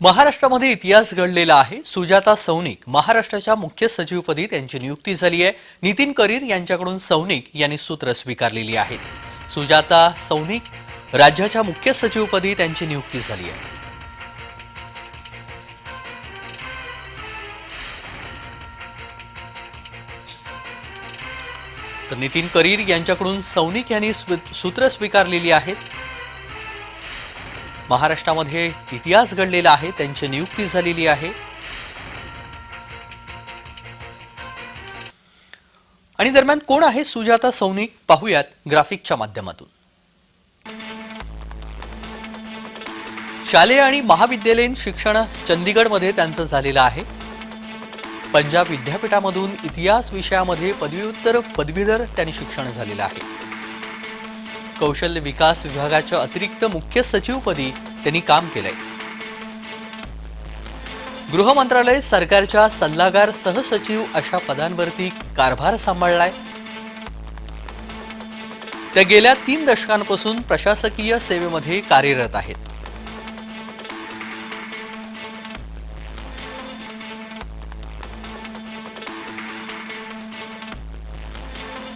महाराष्ट्रामध्ये इतिहास घडलेला आहे. सुजाता सौनिक महाराष्ट्राच्या मुख्य सचिवपदी त्यांची नियुक्ती झाली आहे. नितीन करीर यांच्याकडून सौनिक यांनी सूत्र स्वीकारलेली आहेत. सुजाता सौनिक राज्याच्या मुख्य सचिवपदी त्यांची नियुक्ती झाली आहे. तर नितीन करीर यांच्याकडून सौनिक यांनी सूत्र स्वीकारलेली आहेत. महाराष्ट्रामध्ये इतिहास घडलेला आहे त्यांची नियुक्ती झालेली आहे. आणि दरम्यान कोण आहे सुजाता सौनिक पाहूयात ग्राफिकच्या माध्यमातून. शालेय आणि महाविद्यालयीन शिक्षण चंदीगडमध्ये त्यांचं झालेलं आहे. पंजाब विद्यापीठामधून इतिहास विषयामध्ये पदव्युत्तर पदवीधर त्यांनी शिक्षण झालेलं आहे. कौशल्य विकास विभागाच्या अतिरिक्त मुख्य सचिवपदी त्यांनी काम केलंय. गृह मंत्रालय सरकारच्या सल्लागार सहसचिव अशा पदांवरती कारभार सांभाळलाय. त्या गेल्या तीन दशकांपासून प्रशासकीय सेवेमध्ये कार्यरत आहेत.